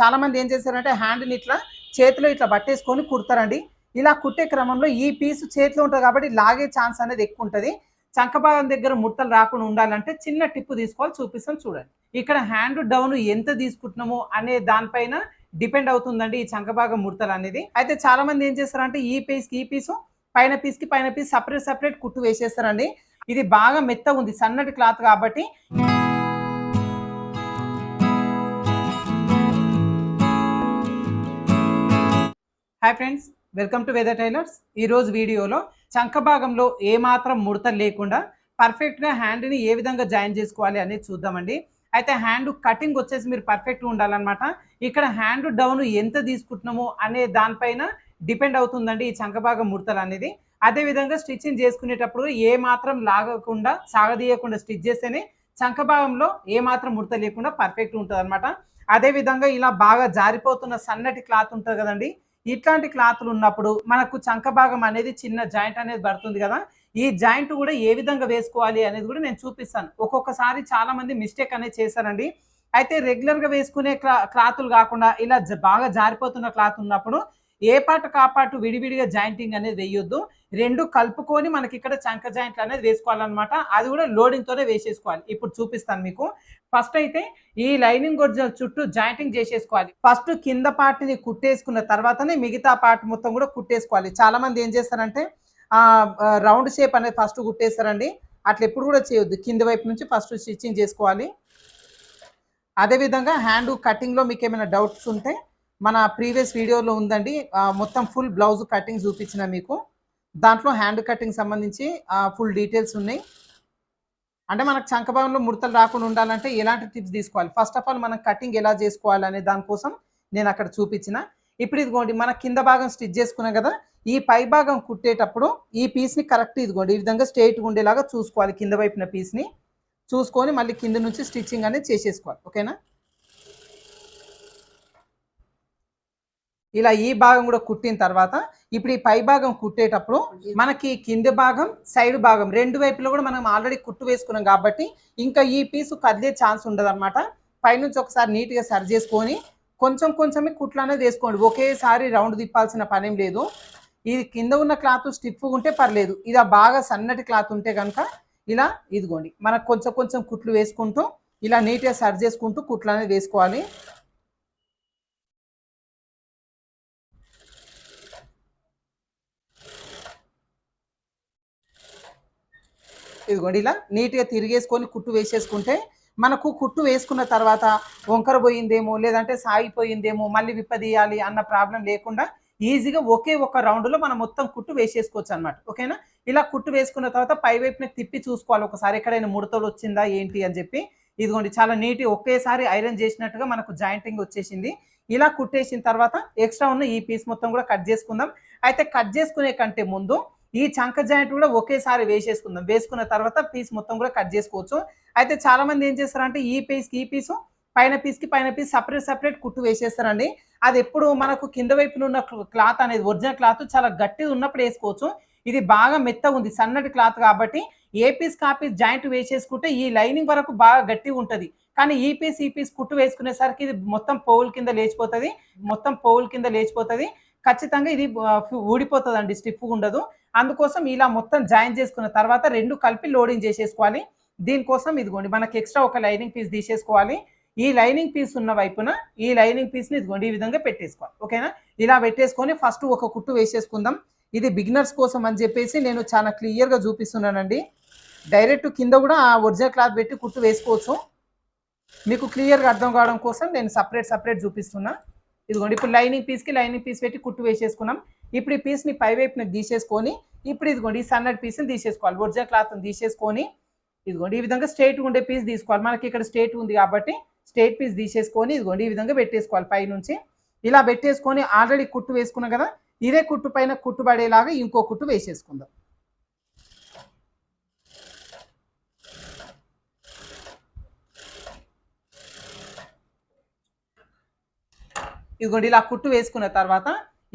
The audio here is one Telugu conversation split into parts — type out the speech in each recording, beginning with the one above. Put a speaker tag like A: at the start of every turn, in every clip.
A: చాలా మంది ఏం చేస్తారంటే హ్యాండ్ని ఇట్లా చేతిలో ఇట్లా పట్టేసుకొని కుడతారండి. ఇలా కుట్టే క్రమంలో ఈ పీస్ చేతిలో ఉంటుంది కాబట్టి లాగే ఛాన్స్ అనేది ఎక్కువ ఉంటుంది. చంకభాగం దగ్గర ముట్టలు రాకుండా ఉండాలంటే చిన్న టిప్పు తీసుకోవాలి చూపిస్తాం చూడండి. ఇక్కడ హ్యాండ్ డౌన్ ఎంత తీసుకుంటున్నామో అనే దానిపైన డిపెండ్ అవుతుందండి ఈ చంకభాగం ముడతలు అనేది. అయితే చాలా మంది ఏం చేస్తారంటే ఈ పీస్కి ఈ పీసు పైన పీస్కి పైన పీస్ సపరేట్ సపరేట్ కుట్టు వేసేస్తారండి. ఇది బాగా మెత్తగా ఉంది సన్నటి క్లాత్ కాబట్టి hi friends welcome to weather tailors ఈరోజు వీడియోలో చంక భాగంలో ఏమాత్రం ముడత లేకుండా పర్ఫెక్ట్గా హ్యాండ్ని ఏ విధంగా జాయిన్ చేసుకోవాలి అనేది చూద్దామండి. అయితే హ్యాండ్ కటింగ్ వచ్చేసి మీరు పర్ఫెక్ట్గా ఉండాలన్నమాట. ఇక్కడ హ్యాండ్ డౌన్ ఎంత తీసుకుంటున్నాము అనే దానిపైన డిపెండ్ అవుతుందండి ఈ చంక భాగం ముడతలు అనేది. అదే విధంగా స్టిచ్చింగ్ చేసుకునేటప్పుడు ఏ మాత్రం లాగకుండా సాగదీయకుండా స్టిచ్ చేస్తేనే చంక భాగంలో ఏ మాత్రం ముడత లేకుండా పర్ఫెక్ట్ ఉంటుంది అనమాట అదే విధంగా ఇలా బాగా జారిపోతున్న సన్నటి క్లాత్ ఉంటుంది కదండి ఇట్లాంటి క్లాత్లు ఉన్నప్పుడు మనకు చంక భాగం అనేది చిన్న జాయింట్ అనేది పడుతుంది కదా ఈ జాయింట్ కూడా ఏ విధంగా వేసుకోవాలి అనేది కూడా నేను చూపిస్తాను. ఒక్కొక్కసారి చాలా మంది మిస్టేక్ అనేది చేశారండి. అయితే రెగ్యులర్గా వేసుకునే క్లా క్లాతులు కాకుండా ఇలా జ- బాగా జారిపోతున్న క్లాత్ ఉన్నప్పుడు ఏ పాటు కాపాటు విడివిడిగా జాయింటింగ్ అనేది వేయొద్దు. రెండు కలుపుకొని మనకి ఇక్కడ చంక జాయింట్లు అనేది వేసుకోవాలన్నమాట. అది కూడా లోడింగ్ తోనే వేసేసుకోవాలి. ఇప్పుడు చూపిస్తాను మీకు. ఫస్ట్ అయితే ఈ లైనింగ్ ఒరిజినల్ చుట్టూ జాయింటింగ్ చేసేసుకోవాలి. ఫస్ట్ కింద పార్ట్ని కుట్టేసుకున్న తర్వాతనే మిగతా పార్ట్ మొత్తం కూడా కుట్టేసుకోవాలి. చాలామంది ఏం చేస్తారంటే రౌండ్ షేప్ అనేది ఫస్ట్ కుట్టేస్తారండి. అట్లా ఎప్పుడు కూడా చేయొద్దు. కింద వైపు నుంచి ఫస్ట్ స్టిచ్చింగ్ చేసుకోవాలి. అదేవిధంగా హ్యాండ్ కటింగ్లో మీకు ఏమైనా డౌట్స్ ఉంటే మన ప్రీవియస్ వీడియోలో ఉందండి. మొత్తం ఫుల్ బ్లౌజ్ కటింగ్ చూపించిన మీకు. దాంట్లో హ్యాండ్ కటింగ్ సంబంధించి ఫుల్ డీటెయిల్స్ ఉన్నాయి. అంటే మనకు చంకభాగంలో ముడతలు రాకుండా ఉండాలంటే ఎలాంటి టిప్స్ తీసుకోవాలి? ఫస్ట్ ఆఫ్ ఆల్ మనం కటింగ్ ఎలా చేసుకోవాలి అనే దానికోసం నేను అక్కడ చూపించిన. ఇప్పుడు ఇదిగోండి మన కింద భాగం స్టిచ్ చేసుకున్నాం కదా ఈ పై భాగం కుట్టేటప్పుడు ఈ పీస్ని కరెక్ట్ ఇదిగోండి ఈ విధంగా స్ట్రైట్గా ఉండేలాగా చూసుకోవాలి కింద వైపున పీస్ని చూసుకొని మళ్ళీ కింద నుంచి స్టిచ్చింగ్ అనేది చేసేసుకోవాలి ఓకేనా? ఇలా ఈ భాగం కూడా కుట్టిన తర్వాత ఇప్పుడు ఈ పై భాగం కుట్టేటప్పుడు మనకి కింది భాగం సైడ్ భాగం రెండు వైపులో కూడా మనం ఆల్రెడీ కుట్టు వేసుకున్నాం కాబట్టి ఇంకా ఈ పీసు కదిలే ఛాన్స్ ఉండదు అనమాట పైనుంచి ఒకసారి నీట్గా సరి చేసుకొని కొంచెం కొంచెమే కుట్లు అనేది వేసుకోండి. ఒకేసారి రౌండ్ తిప్పాల్సిన పనేం లేదు. ఇది కింద ఉన్న క్లాత్ స్టిఫ్గా ఉంటే పర్లేదు. ఇది బాగా సన్నటి క్లాత్ ఉంటే కనుక ఇలా ఇదిగోండి. మనకు కొంచెం కొంచెం కుట్లు వేసుకుంటూ ఇలా నీట్గా సరి చేసుకుంటూ కుట్లు అనేది వేసుకోవాలి. ఇదిగోండి ఇలా నీట్గా తిరిగేసుకొని కుట్టు వేసేసుకుంటే మనకు కుట్టు వేసుకున్న తర్వాత వంకర పోయిందేమో లేదంటే సాగిపోయిందేమో మళ్ళీ విప్పదీయాలి అన్న ప్రాబ్లం లేకుండా ఈజీగా ఒకే ఒక రౌండ్లో మనం మొత్తం కుట్టు వేసేసుకోవచ్చు అనమాట ఓకేనా? ఇలా కుట్టు వేసుకున్న తర్వాత పై వైపున తిప్పి చూసుకోవాలి. ఒకసారి ఎక్కడైనా ముడతలు వచ్చిందా ఏంటి అని చెప్పి. ఇదిగోండి చాలా నీటి ఒకేసారి ఐరన్ చేసినట్టుగా మనకు జాయింటింగ్ వచ్చేసింది. ఇలా కుట్టేసిన తర్వాత ఎక్స్ట్రా ఉన్న ఈ పీస్ మొత్తం కూడా కట్ చేసుకుందాం. అయితే కట్ చేసుకునే కంటే ముందు ఈ చంక జాయింట్ కూడా ఒకేసారి వేసేసుకుందాం. వేసుకున్న తర్వాత పీస్ మొత్తం కూడా కట్ చేసుకోవచ్చు. అయితే చాలా మంది ఏం చేస్తారంటే ఈ పీస్కి ఈ పీసు పైన పీస్కి పైన పీస్ సపరేట్ సపరేట్ కుట్టు వేసేస్తారండి. అది ఎప్పుడు మనకు కింద వైపున ఉన్న క్లాత్ అనేది ఒరిజినల్ క్లాత్ చాలా గట్టిగా ఉన్నప్పుడు వేసుకోవచ్చు. ఇది బాగా మెత్తగా ఉంది సన్నటి క్లాత్ కాబట్టి ఏ పీస్ కా జాయింట్ వేసేసుకుంటే ఈ లైనింగ్ వరకు బాగా గట్టిగా ఉంటుంది. కానీ ఈ పీస్ ఈ పీస్ కుట్టు వేసుకునేసరికి ఇది మొత్తం పోవుల కింద లేచిపోతుంది. మొత్తం పోవుల కింద లేచిపోతుంది. ఖచ్చితంగా ఇది ఊడిపోతుందండి స్టిఫ్ స్టిఫ్గా ఉండదు. అందుకోసం ఇలా మొత్తం జాయిన్ చేసుకున్న తర్వాత రెండు కలిపి లోడింగ్ చేసేసుకోవాలి. దీనికోసం ఇదిగోండి మనకి ఎక్స్ట్రా ఒక లైనింగ్ పీస్ తీసేసుకోవాలి. ఈ లైనింగ్ పీస్ ఉన్న వైపున ఈ లైనింగ్ పీస్ని ఇదిగోండి ఈ విధంగా పెట్టేసుకోవాలి. ఓకేనా? ఇలా పెట్టేసుకొని ఫస్ట్ ఒక కుట్టు వేసేసుకుందాం. ఇది బిగినర్స్ కోసం అని చెప్పేసి నేను చాలా క్లియర్గా చూపిస్తున్నానండి. డైరెక్ట్ కింద కూడా ఆ ఒరిజినల్ క్లాత్ పెట్టి కుట్టు వేసుకోవచ్చు. మీకు క్లియర్గా అర్థం కావడం కోసం నేను సపరేట్ సపరేట్ చూపిస్తున్నా. ఇదిగోండి ఇప్పుడు లైనింగ్ పీస్కి లైనింగ్ పీస్ పెట్టి కుట్టు వేసేసుకున్నాం. ఇప్పుడు ఈ పీస్ని పై వైపున తీసేసుకొని ఇప్పుడు ఇదిగోండి ఈ సన్నటి పీస్ని తీసేసుకోవాలి. ఒరిజినల్ క్లాత్ని తీసేసుకొని ఇదిగోండి ఈ విధంగా స్ట్రైట్ ఉండే పీస్ తీసుకోవాలి. మనకి ఇక్కడ స్ట్రైట్ ఉంది కాబట్టి స్ట్రైట్ పీస్ తీసేసుకొని ఇదిగోండి ఈ విధంగా పెట్టేసుకోవాలి పైనుంచి ఇలా పెట్టేసుకొని ఆల్రెడీ కుట్టు వేసుకున్నాం కదా ఇదే కుట్టు పైన కుట్టు పడేలాగా ఇంకో కుట్టు వేసేసుకుందాం. ఇదిగోండి ఇలా కుట్టు వేసుకున్న తర్వాత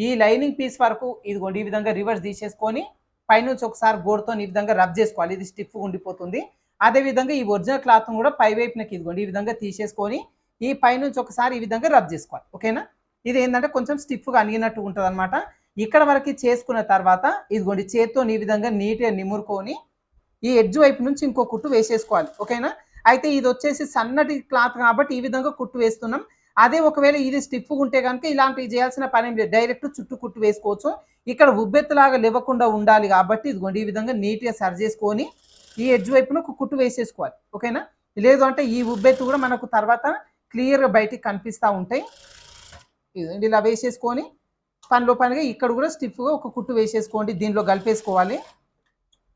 A: ఈ లైనింగ్ పీస్ వరకు ఇదిగోండి ఈ విధంగా రివర్స్ తీసేసుకొని పైనుంచి ఒకసారి గోడతో ఈ విధంగా రబ్ చేసుకోవాలి. ఇది స్టిఫ్ ఉండిపోతుంది. అదే విధంగా ఈ ఒరిజినల్ క్లాత్ కూడా పై వైపునకి ఇదిగోండి ఈ విధంగా తీసేసుకొని ఈ పైనుంచి ఒకసారి ఈ విధంగా రబ్ చేసుకోవాలి. ఓకేనా? ఇది ఏంటంటే కొంచెం స్టిఫ్గా అణిగినట్టు ఉంటుంది అనమాట ఇక్కడ వరకు చేసుకున్న తర్వాత ఇదిగోండి చేత్తో ఈ విధంగా నీట్గా నిమురుకొని ఈ ఎడ్జ్ వైపు నుంచి ఇంకో కుట్టు వేసేసుకోవాలి. ఓకేనా? అయితే ఇది వచ్చేసి సన్నటి క్లాత్ కాబట్టి ఈ విధంగా కుట్టు వేస్తున్నాం. అదే ఒకవేళ ఇది స్టిఫ్గా ఉంటే కనుక ఇలాంటివి చేయాల్సిన పని ఏం లేదు. డైరెక్ట్ చుట్టూ కుట్టు వేసుకోవచ్చు. ఇక్కడ ఉబ్బెత్తులాగా లేవకుండా ఉండాలి కాబట్టి ఇదిగోండి ఈ విధంగా నీట్గా సరి చేసుకొని ఈ ఎడ్జ్ వైపున ఒక కుట్టు వేసేసుకోవాలి. ఓకేనా? లేదు అంటే ఈ ఉబ్బెత్తు కూడా మనకు తర్వాత క్లియర్గా బయటికి కనిపిస్తూ ఉంటాయి. ఇదిగోండి ఇలా వేసేసుకొని పనిలో పనిగా ఇక్కడ కూడా స్టిఫ్గా ఒక కుట్టు వేసేసుకోండి. దీనిలో కలిపేసుకోవాలి.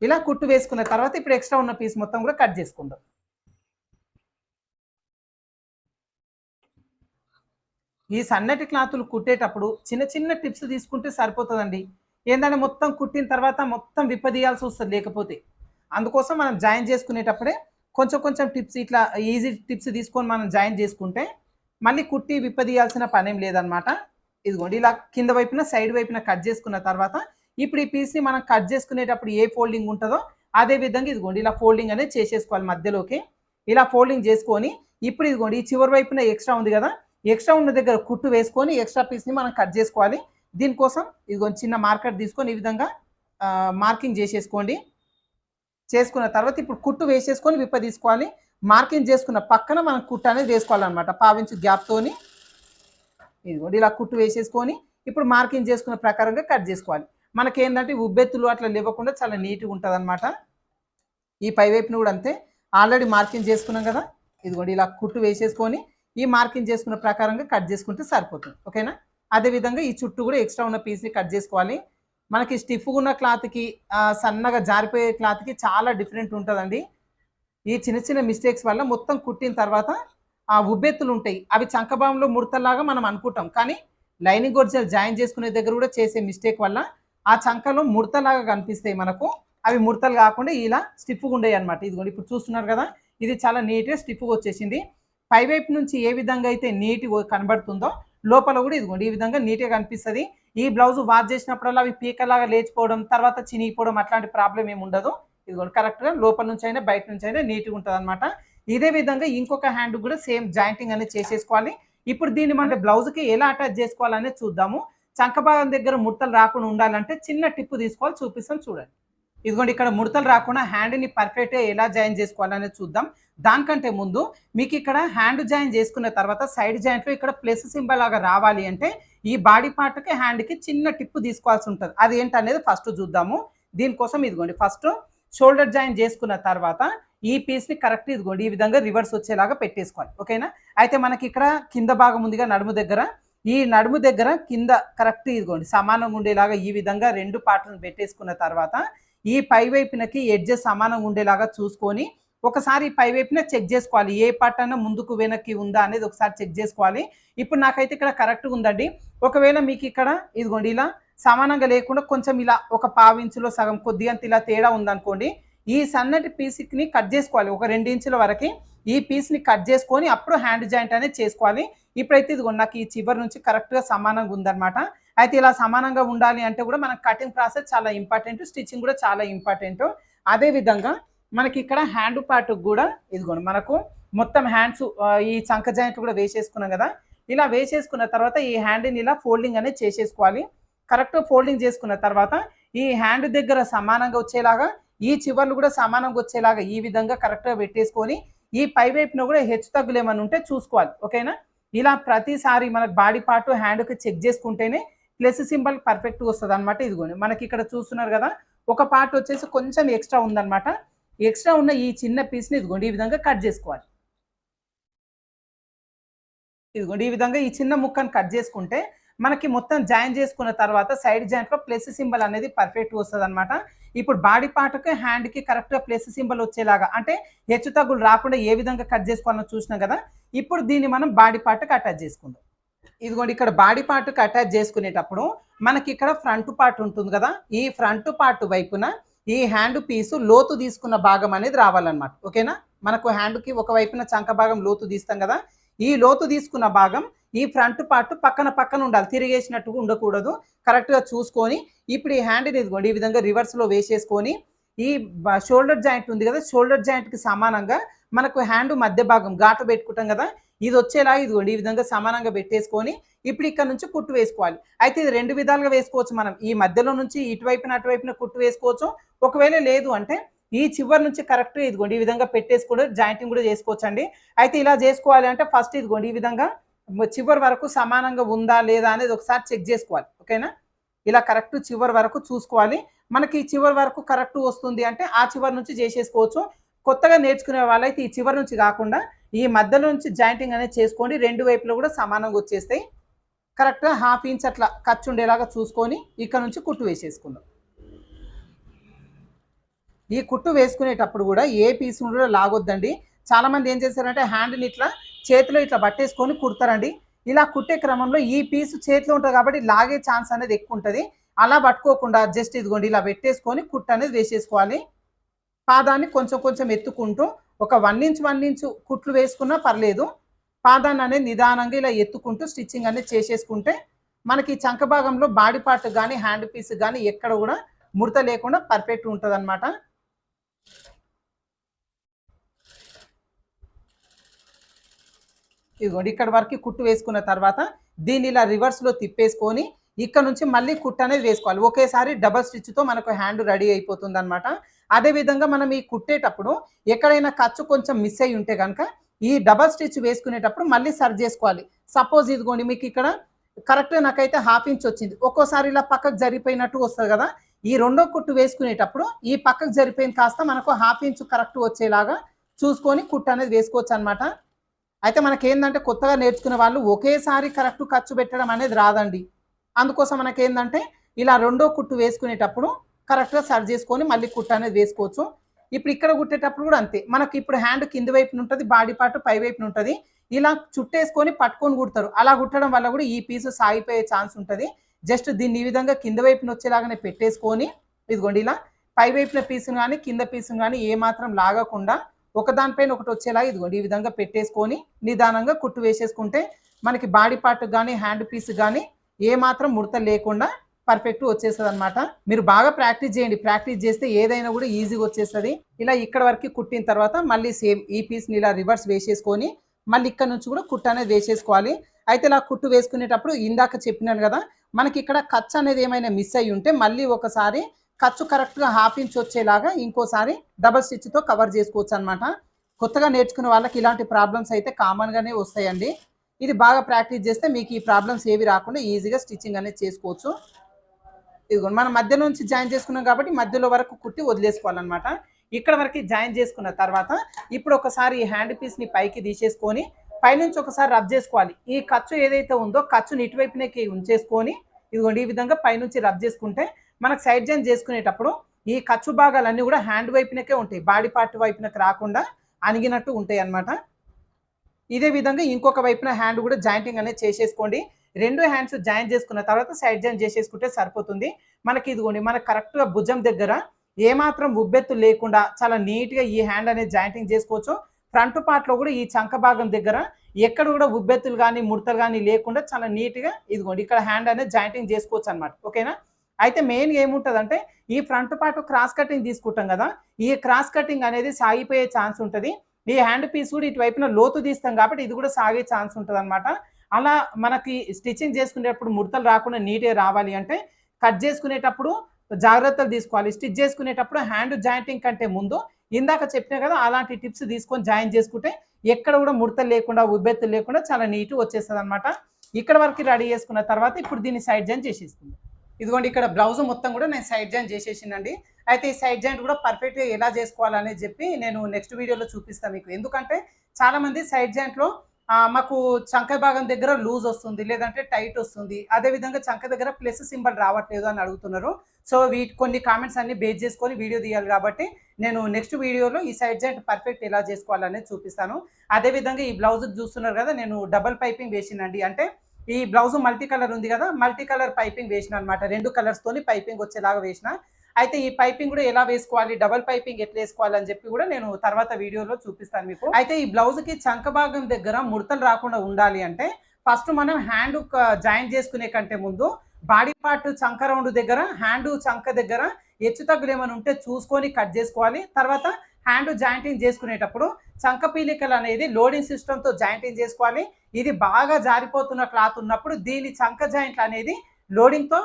A: ఇలా కుట్టు వేసుకున్న తర్వాత ఇప్పుడు ఎక్స్ట్రా ఉన్న పీస్ మొత్తం కూడా కట్ చేసుకుందాం. ఈ సన్నటి క్లాతులు కుట్టేటప్పుడు చిన్న చిన్న టిప్స్ తీసుకుంటే సరిపోతుందండి. ఏంటంటే మొత్తం కుట్టిన తర్వాత మొత్తం విప్పదీయాల్సి వస్తుంది లేకపోతే. అందుకోసం మనం జాయిన్ చేసుకునేటప్పుడే కొంచెం కొంచెం టిప్స్ ఇట్లా ఈజీ టిప్స్ తీసుకొని మనం జాయిన్ చేసుకుంటే మళ్ళీ కుట్టి విప్పదీయాల్సిన పనేం లేదనమాట ఇదిగోండి ఇలా కింద వైపున సైడ్ వైపున కట్ చేసుకున్న తర్వాత ఇప్పుడు ఈ పీస్ని మనం కట్ చేసుకునేటప్పుడు ఏ ఫోల్డింగ్ ఉంటుందో అదే విధంగా ఇదిగోండి ఇలా ఫోల్డింగ్ అనేది చేసేసుకోవాలి మధ్యలోకి. ఇలా ఫోల్డింగ్ చేసుకొని ఇప్పుడు ఇదిగోండి ఈ చివరి వైపున ఎక్స్ట్రా ఉంది కదా ఎక్స్ట్రా ఉన్న దగ్గర కుట్టు వేసుకొని ఎక్స్ట్రా పీస్ని మనం కట్ చేసుకోవాలి. దీనికోసం ఇదిగో చిన్న మార్కెట్ తీసుకొని ఈ విధంగా మార్కింగ్ చేసేసుకోండి. చేసుకున్న తర్వాత ఇప్పుడు కుట్టు వేసేసుకొని విప్ప తీసుకోవాలి. మార్కింగ్ చేసుకున్న పక్కన మనం కుట్టు అనేది వేసుకోవాలన్నమాట పావించు గ్యాప్తోని ఇదిగోండి ఇలా కుట్టు వేసేసుకొని ఇప్పుడు మార్కింగ్ చేసుకున్న ప్రకారంగా కట్ చేసుకోవాలి. మనకి ఏంటంటే ఉబ్బెత్తులు అట్లా లేవకుండా చాలా నీట్గా ఉంటుంది అనమాట ఈ పై వైపున కూడా అంతే. ఆల్రెడీ మార్కింగ్ చేసుకున్నాం కదా. ఇదిగోండి ఇలా కుట్టు వేసేసుకొని ఈ మార్కింగ్ చేసుకున్న ప్రకారంగా కట్ చేసుకుంటే సరిపోతుంది. ఓకేనా? అదేవిధంగా ఈ చుట్టూ కూడా ఎక్స్ట్రా ఉన్న పీస్ని కట్ చేసుకోవాలి. మనకి స్టిఫ్గా ఉన్న క్లాత్కి సన్నగా జారిపోయే క్లాత్కి చాలా డిఫరెంట్ ఉంటుందండి. ఈ చిన్న చిన్న మిస్టేక్స్ వల్ల మొత్తం కుట్టిన తర్వాత ఆ ఉబ్బెత్తులు ఉంటాయి. అవి చంకభావంలో ముడతలాగా మనం అనుకుంటాం. కానీ లైనింగ్ ఒరిజినల్ జాయిన్ చేసుకునే దగ్గర కూడా చేసే మిస్టేక్ వల్ల ఆ చంకలో ముడతలాగా కనిపిస్తాయి మనకు. అవి ముడతలు కాకుండా ఇలా స్టిఫ్గా ఉండేవి అనమాట ఇదిగోండి ఇప్పుడు చూస్తున్నారు కదా? ఇది చాలా నీట్గా స్టిఫ్గా వచ్చేసింది. పైవైపు నుంచి ఏ విధంగా అయితే నీట్ కనబడుతుందో లోపల కూడా ఇదిగోండి ఈ విధంగా నీట్గా కనిపిస్తుంది. ఈ బ్లౌజ్ వాష్ చేసినప్పుడల్లా అవి పీకలాగా లేచిపోవడం తర్వాత చినిగిపోవడం అట్లాంటి ప్రాబ్లం ఏమి ఉండదు. ఇదిగోండి కరెక్ట్గా లోపల నుంచి అయినా బయట నుంచి అయినా నీట్గా ఉంటుంది అనమాట ఇదే విధంగా ఇంకొక హ్యాండ్ కూడా సేమ్ జాయింటింగ్ అనేది చేసేసుకోవాలి. ఇప్పుడు దీన్ని మన బ్లౌజ్కి ఎలా అటాచ్ చేసుకోవాలనేది చూద్దాము. చంకభాగం దగ్గర ముడతలు రాకుండా ఉండాలంటే చిన్న టిప్పు తీసుకోవాలి చూపిస్తాం చూడండి. ఇదిగోండి ఇక్కడ ముడతలు రాకుండా హ్యాండ్ని పర్ఫెక్ట్గా ఎలా జాయిన్ చేసుకోవాలనేది చూద్దాం. దానికంటే ముందు మీకు ఇక్కడ హ్యాండ్ జాయిన్ చేసుకున్న తర్వాత సైడ్ జాయింట్లో ఇక్కడ ప్లస్ సింబల్ లాగా రావాలి అంటే ఈ బాడీ పార్ట్కి హ్యాండ్కి చిన్న టిప్పు తీసుకోవాల్సి ఉంటుంది. అది ఏంటనేది ఫస్ట్ చూద్దాము. దీనికోసం ఇదిగోండి ఫస్ట్ షోల్డర్ జాయిన్ చేసుకున్న తర్వాత ఈ పీస్ని కరెక్ట్ ఇదిగోండి ఈ విధంగా రివర్స్ వచ్చేలాగా పెట్టేసుకోవాలి. ఓకేనా? అయితే మనకి ఇక్కడ కింద భాగం ఉందిగా నడుము దగ్గర. ఈ నడుము దగ్గర కింద కరెక్ట్ ఇదిగోండి సమానంగా ఉండేలాగా ఈ విధంగా రెండు పార్ట్లను పెట్టేసుకున్న తర్వాత ఈ పై వైపునకి ఎడ్జెస్ సమానంగా ఉండేలాగా చూసుకొని ఒకసారి పై వైపున చెక్ చేసుకోవాలి. ఏ పార్ట్ ముందుకు వెనక్కి ఉందా అనేది ఒకసారి చెక్ చేసుకోవాలి. ఇప్పుడు నాకైతే ఇక్కడ కరెక్ట్గా ఉందండి. ఒకవేళ మీకు ఇక్కడ ఇదిగోండి ఇలా సమానంగా లేకుండా కొంచెం ఇలా ఒక పావించులో సగం కొద్దిగా ఇలా తేడా ఉందనుకోండి ఈ సన్నటి పీస్ని కట్ చేసుకోవాలి. ఒక రెండు ఇంచుల వరకు ఈ పీస్ని కట్ చేసుకొని అప్పుడు హ్యాండ్ జాయింట్ అనేది చేసుకోవాలి. ఇప్పుడైతే ఇది నాకు ఈ చివరి నుంచి కరెక్ట్గా సమానంగా ఉందన్నమాట. అయితే ఇలా సమానంగా ఉండాలి అంటే కూడా మనకు కటింగ్ ప్రాసెస్ చాలా ఇంపార్టెంట్ స్టిచ్చింగ్ కూడా చాలా ఇంపార్టెంట్ అదేవిధంగా మనకి ఇక్కడ హ్యాండ్ పార్ట్ కూడా ఇదిగోండి మనకు మొత్తం హ్యాండ్స్ ఈ చంక జాయింట్ కూడా వేసేసుకున్నాం కదా. ఇలా వేసేసుకున్న తర్వాత ఈ హ్యాండ్ని ఇలా ఫోల్డింగ్ అనేది చేసేసుకోవాలి. కరెక్ట్ ఫోల్డింగ్ చేసుకున్న తర్వాత ఈ హ్యాండ్ దగ్గర సమానంగా వచ్చేలాగా ఈ చివర్లు కూడా సమానంగా వచ్చేలాగా ఈ విధంగా కరెక్ట్గా పెట్టేసుకొని ఈ పై వైపున కూడా హెచ్చు తగ్గులు ఏమైనా ఉంటే చూసుకోవాలి. ఓకేనా? ఇలా ప్రతిసారి మనకు బాడీ పార్ట్ హ్యాండ్కి చెక్ చేసుకుంటేనే ప్లస్ సింబల్ పర్ఫెక్ట్గా వస్తుంది అనమాట ఇదిగోండి మనకి ఇక్కడ చూస్తున్నారు కదా ఒక పార్ట్ వచ్చేసి కొంచెం ఎక్స్ట్రా ఉందన్నమాట. ఎక్స్ట్రా ఉన్న ఈ చిన్న పీస్ని ఇదిగోండి ఈ విధంగా కట్ చేసుకోవాలి. ఇదిగోండి ఈ విధంగా ఈ చిన్న ముక్కను కట్ చేసుకుంటే మనకి మొత్తం జాయిన్ చేసుకున్న తర్వాత సైడ్ జాయింట్లో ప్లస్ సింబల్ అనేది పర్ఫెక్ట్ వస్తుంది అనమాట ఇప్పుడు బాడీ పార్ట్కి హ్యాండ్కి కరెక్ట్గా ప్లస్ సింబల్ వచ్చేలాగా అంటే హెచ్చు తగ్గులు రాకుండా ఏ విధంగా కట్ చేసుకోవాలని చూసినాం కదా ఇప్పుడు దీన్ని మనం బాడీ పార్ట్కి అటాచ్ చేసుకుందాం. ఇదిగోండి ఇక్కడ బాడీ పార్ట్కి అటాచ్ చేసుకునేటప్పుడు మనకి ఇక్కడ ఫ్రంట్ పార్ట్ ఉంటుంది కదా ఈ ఫ్రంట్ పార్ట్ వైపున ఈ హ్యాండ్ పీసు లోతు తీసుకున్న భాగం అనేది రావాలన్నమాట. ఓకేనా? మనకు హ్యాండ్కి ఒక వైపున చంక భాగం లోతు తీస్తాం కదా ఈ లోతు తీసుకున్న భాగం ఈ ఫ్రంట్ పార్ట్ పక్కన పక్కన ఉండాలి. తిరిగేసినట్టుగా ఉండకూడదు. కరెక్ట్గా చూసుకొని ఇప్పుడు ఈ హ్యాండ్ని ఇదిగోండి ఈ విధంగా రివర్స్లో వేసేసుకొని ఈ షోల్డర్ జాయింట్ ఉంది కదా షోల్డర్ జాయింట్కి సమానంగా మనకు హ్యాండ్ మధ్య భాగం ఘాటు పెట్టుకుంటాం కదా ఇది వచ్చేలా ఇదిగోండి ఈ విధంగా సమానంగా పెట్టేసుకొని ఇప్పుడు ఇక్కడ నుంచి కుట్టు వేసుకోవాలి. అయితే ఇది రెండు విధాలుగా వేసుకోవచ్చు మనం. ఈ మధ్యలో నుంచి ఇటువైపున అటువైపున కుట్టు వేసుకోవచ్చు. ఒకవేళ లేదు అంటే ఈ చివరి నుంచి కరెక్ట్ ఇదిగోండి ఈ విధంగా పెట్టేసుకుంటే జాయింటింగ్ కూడా చేసుకోవచ్చండి. అయితే ఇలా చేసుకోవాలి అంటే ఫస్ట్ ఇదిగోండి ఈ విధంగా చివరి వరకు సమానంగా ఉందా లేదా అనేది ఒకసారి చెక్ చేసుకోవాలి. ఓకేనా? ఇలా కరెక్ట్ చివరి వరకు చూసుకోవాలి. మనకి చివరి వరకు కరెక్ట్ వస్తుంది అంటే ఆ చివరి నుంచి చేసేసుకోవచ్చు. కొత్తగా నేర్చుకునే వాళ్ళైతే ఈ చివరి నుంచి కాకుండా ఈ మధ్యలో నుంచి జాయింటింగ్ అనేది చేసుకోండి. రెండు వైపులో కూడా సమానంగా వచ్చేస్తాయి. కరెక్ట్గా హాఫ్ ఇంచ్ అట్లా ఖర్చు ఉండేలాగా చూసుకొని ఇక్కడ నుంచి కుట్టు వేసేసుకుందాం. ఈ కుట్టు వేసుకునేటప్పుడు కూడా ఏ పీస్ కూడా లాగొద్దండి. చాలామంది ఏం చేస్తారంటే హ్యాండ్ని ఇట్లా చేతిలో ఇట్లా పట్టేసుకొని కుడతారండి. ఇలా కుట్టే క్రమంలో ఈ పీస్ చేతిలో ఉంటుంది కాబట్టి లాగే ఛాన్స్ అనేది ఎక్కువ ఉంటుంది. అలా పట్టుకోకుండా జస్ట్ ఇదిగోండి ఇలా పెట్టేసుకొని కుట్టు అనేది వేసేసుకోవాలి. పాదాన్ని కొంచెం కొంచెం ఎత్తుకుంటూ ఒక వన్ ఇంచ్ వన్ ఇంచ్ కుట్లు వేసుకున్నా పర్లేదు. పాదాన్ని అనేది నిదానంగా ఇలా ఎత్తుకుంటూ స్టిచ్చింగ్ అనేది చేసేసుకుంటే మనకి ఈ చంక భాగంలో బాడీ పార్ట్ కానీ హ్యాండ్ పీస్ కానీ ఎక్కడ కూడా ముడత లేకుండా పర్ఫెక్ట్ ఉంటుంది ఇదిగోండి ఇక్కడ వరకు కుట్టు వేసుకున్న తర్వాత దీన్ని ఇలా రివర్స్లో తిప్పేసుకొని ఇక్కడ నుంచి మళ్ళీ కుట్టు అనేది వేసుకోవాలి. ఒకేసారి డబల్ స్టిచ్తో మనకు హ్యాండ్ రెడీ అయిపోతుంది అనమాట అదేవిధంగా మనం ఈ కుట్టేటప్పుడు ఎక్కడైనా ఖర్చు కొంచెం మిస్ అయి ఉంటే కనుక ఈ డబల్ స్టిచ్ వేసుకునేటప్పుడు మళ్ళీ సరి చేసుకోవాలి. సపోజ్ ఇదిగోండి మీకు ఇక్కడ కరెక్ట్ నాకైతే హాఫ్ ఇంచ్ వచ్చింది. ఒక్కోసారి ఇలా పక్కకు జరిపోయినట్టు వస్తుంది కదా. ఈ రెండో కుట్టు వేసుకునేటప్పుడు ఈ పక్కకు జరిపోయింది కాస్త మనకు హాఫ్ ఇంచ్ కరెక్ట్ వచ్చేలాగా చూసుకొని కుట్టు అనేది వేసుకోవచ్చు అనమాట అయితే మనకి ఏంటంటే కొత్తగా నేర్చుకునే వాళ్ళు ఒకేసారి కరెక్ట్ ఖర్చు పెట్టడం అనేది రాదండి. అందుకోసం మనకి ఏంటంటే ఇలా రెండో కుట్టు వేసుకునేటప్పుడు కరెక్ట్గా సర్చ్ చేసుకొని మళ్ళీ కుట్టు అనేది వేసుకోవచ్చు. ఇప్పుడు ఇక్కడ కుట్టేటప్పుడు కూడా అంతే. మనకి ఇప్పుడు హ్యాండ్ కింది వైపున ఉంటుంది బాడీ పార్ట్ పై వైపున ఉంటుంది. ఇలా చుట్టేసుకొని పట్టుకొని కుడతారు. అలా కుట్టడం వల్ల కూడా ఈ పీసు సాగిపోయే ఛాన్స్ ఉంటుంది. జస్ట్ దీన్ని ఈ విధంగా కింద వైపున వచ్చేలాగానే పెట్టేసుకొని ఇదిగోండి ఇలా పై వైపున పీసును కానీ కింద పీసును కానీ ఏ మాత్రం లాగకుండా ఒకదానిపైన ఒకటి వచ్చేలా ఇదిగోండి ఈ విధంగా పెట్టేసుకొని నిదానంగా కుట్టు వేసేసుకుంటే మనకి బాడీ పార్ట్ కానీ హ్యాండ్ పీస్ కానీ ఏమాత్రం ముడత లేకుండా పర్ఫెక్ట్ వచ్చేస్తుంది అనమాట మీరు బాగా ప్రాక్టీస్ చేయండి. ప్రాక్టీస్ చేస్తే ఏదైనా కూడా ఈజీగా వచ్చేస్తుంది. ఇలా ఇక్కడ వరకు కుట్టిన తర్వాత మళ్ళీ సేమ్ ఈ పీస్ని ఇలా రివర్స్ వేసేసుకొని మళ్ళీ ఇక్కడ నుంచి కూడా కుట్టు అనేది వేసేసుకోవాలి. అయితే ఇలా కుట్టు వేసుకునేటప్పుడు ఇందాక చెప్పినాను కదా మనకి ఇక్కడ ఖర్చు అనేది ఏమైనా మిస్ అయ్యి ఉంటే మళ్ళీ ఒకసారి ఖర్చు కరెక్ట్గా హాఫ్ ఇంచ్ వచ్చేలాగా ఇంకోసారి డబల్ స్టిచ్తో కవర్ చేసుకోవచ్చు అనమాట కొత్తగా నేర్చుకునే వాళ్ళకి ఇలాంటి ప్రాబ్లమ్స్ అయితే కామన్గానే వస్తాయండి. ఇది బాగా ప్రాక్టీస్ చేస్తే మీకు ఈ ప్రాబ్లమ్స్ ఏవి రాకుండా ఈజీగా స్టిచ్చింగ్ అనేది చేసుకోవచ్చు. ఇదిగోండి మనం మధ్య నుంచి జాయిన్ చేసుకున్నాం కాబట్టి మధ్యలో వరకు కుట్టి వదిలేసుకోవాలన్నమాట. ఇక్కడ వరకు జాయిన్ చేసుకున్న తర్వాత ఇప్పుడు ఒకసారి ఈ హ్యాండ్ పీస్ని పైకి తీసేసుకొని పైనుంచి ఒకసారి రబ్ చేసుకోవాలి. ఈ ఖర్చు ఏదైతే ఉందో ఖర్చుని ఇటువైపునకి ఉంచేసుకొని ఇదిగోండి ఈ విధంగా పైనుంచి రబ్ చేసుకుంటే మనకు సైడ్ జాయిన్ చేసుకునేటప్పుడు ఈ ఖర్చు భాగాలన్నీ కూడా హ్యాండ్ వైపునకే ఉంటాయి. బాడీ పార్ట్ వైపునకి రాకుండా అణిగినట్టు ఉంటాయి అన్నమాట. ఇదే విధంగా ఇంకొక వైపున హ్యాండ్ కూడా జాయింటింగ్ అనేది చేసేసుకోండి. రెండు హ్యాండ్స్ జాయిన్ చేసుకున్న తర్వాత సైడ్ జాయిన్ చేసేసుకుంటే సరిపోతుంది. మనకి ఇదిగోండి మనకు కరెక్ట్గా భుజం దగ్గర ఏమాత్రం ఉబ్బెత్తు లేకుండా చాలా నీట్గా ఈ హ్యాండ్ అనేది జాయింటింగ్ చేసుకోవచ్చు. ఫ్రంట్ పార్ట్లో కూడా ఈ చంక భాగం దగ్గర ఎక్కడ కూడా ఉబ్బెత్తులు కానీ ముడతలు కానీ లేకుండా చాలా నీట్గా ఇదిగోండి ఇక్కడ హ్యాండ్ అనేది జాయింటింగ్ చేసుకోవచ్చు అనమాట ఓకేనా? అయితే మెయిన్ ఏముంటుందంటే ఈ ఫ్రంట్ పార్ట్ క్రాస్ కటింగ్ తీసుకుంటాం కదా ఈ క్రాస్ కటింగ్ అనేది సాగిపోయే ఛాన్స్ ఉంటుంది. ఈ హ్యాండ్ పీస్ కూడా ఇటువైపున లోతు తీస్తాం కాబట్టి ఇది కూడా సాగే ఛాన్స్ ఉంటుంది అనమాట అలా మనకి స్టిచ్చింగ్ చేసుకునేటప్పుడు ముడతలు రాకుండా నీట్గా రావాలి అంటే కట్ చేసుకునేటప్పుడు జాగ్రత్తలు తీసుకోవాలి. స్టిచ్ చేసుకునేటప్పుడు హ్యాండ్ జాయింటింగ్ కంటే ముందు ఇందాక చెప్పినా కదా అలాంటి టిప్స్ తీసుకొని జాయిన్ చేసుకుంటే ఎక్కడ కూడా ముడతలు లేకుండా ఉబ్బెత్తులు లేకుండా చాలా నీట్గా వచ్చేస్తుంది అనమాట ఇక్కడ వరకు రెడీ చేసుకున్న తర్వాత ఇప్పుడు దీన్ని సైడ్ జాయిన్ చేసేసుకుందాం. ఇదిగోండి ఇక్కడ బ్లౌజ్ మొత్తం కూడా నేను సైడ్ జాయింట్ చేసేసిందండి. అయితే ఈ సైడ్ జాయింట్ కూడా పర్ఫెక్ట్గా ఎలా చేసుకోవాలని చెప్పి నేను నెక్స్ట్ వీడియోలో చూపిస్తాను మీకు. ఎందుకంటే చాలామంది సైడ్ జాయింట్లో మాకు చంక భాగం దగ్గర లూజ్ వస్తుంది లేదంటే టైట్ వస్తుంది. అదేవిధంగా చంక దగ్గర ప్లస్ సింబల్ రావట్లేదు అని అడుగుతున్నారు. సో వీటి కొన్ని కామెంట్స్ అన్ని బేస్ చేసుకొని వీడియో తీయాలి కాబట్టి నేను నెక్స్ట్ వీడియోలో ఈ సైడ్ జాయింట్ పర్ఫెక్ట్ ఎలా చేసుకోవాలనేది చూపిస్తాను. అదేవిధంగా ఈ బ్లౌజ్ చూస్తున్నారు కదా నేను డబల్ పైపింగ్ వేసినండి. అంటే ఈ బ్లౌజ్ మల్టీ కలర్ ఉంది కదా మల్టీ కలర్ పైపింగ్ వేసిన అనమాట రెండు కలర్స్ తోని పైపింగ్ వచ్చేలాగా వేసిన. అయితే ఈ పైపింగ్ కూడా ఎలా వేసుకోవాలి డబల్ పైపింగ్ ఎట్లా వేసుకోవాలి అని చెప్పి కూడా నేను తర్వాత వీడియోలో చూపిస్తాను మీకు. అయితే ఈ బ్లౌజ్కి చంక భాగం దగ్గర ముడతలు రాకుండా ఉండాలి అంటే ఫస్ట్ మనం హ్యాండ్ జాయిన్ చేసుకునే కంటే ముందు బాడీ పార్ట్ చంక రౌండ్ దగ్గర హ్యాండ్ చంక దగ్గర హెచ్చు తగ్గులు ఏమైనా ఉంటే చూసుకొని కట్ చేసుకోవాలి. తర్వాత హ్యాండ్ జాయింటింగ్ చేసుకునేటప్పుడు చంక పీలికలు అనేది లోడింగ్ సిస్టమ్తో జాయింటింగ్ చేసుకోవాలి. ఇది బాగా జారిపోతున్న క్లాత్ ఉన్నప్పుడు దీని చంక జాయింట్లు అనేది లోడింగ్తో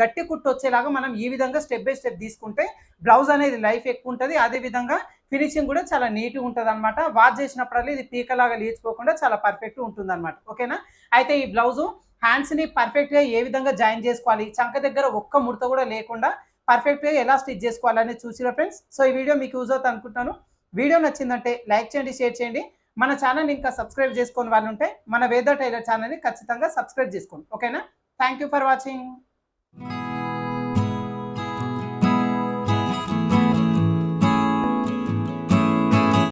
A: గట్టి కుట్టు వచ్చేలాగా మనం ఈ విధంగా స్టెప్ బై స్టెప్ తీసుకుంటే బ్లౌజ్ అనేది లైఫ్ ఎక్కువ ఉంటుంది. అదే విధంగా ఫినిషింగ్ కూడా చాలా నీట్గా ఉంటుంది అనమాట వాష్ చేసినప్పుడల్లా ఇది పీకలాగా లేచిపోకుండా చాలా పర్ఫెక్ట్గా ఉంటుంది అనమాట ఓకేనా? అయితే ఈ బ్లౌజు హ్యాండ్స్ని పర్ఫెక్ట్గా ఏ విధంగా జాయిన్ చేసుకోవాలి? చంక దగ్గర ఒక్క ముడత కూడా లేకుండా పర్ఫెక్ట్గా ఎలా స్టిచ్ చేసుకోవాలని చూసిన ఫ్రెండ్స్ సో ఈ వీడియో మీకు యూజ్ అవుతుంది అనుకుంటున్నాను. వీడియో నచ్చిందంటే లైక్ చేయండి షేర్ చేయండి. మన ఛానల్ ఇంకా సబ్స్క్రైబ్ చేసుకొని వాళ్ళు ఉంటే మన వేద టైలర్ ఛానల్ని ఖచ్చితంగా సబ్స్క్రైబ్ చేసుకోండి. ఓకేనా థ్యాంక్ యూ ఫర్ వాచింగ్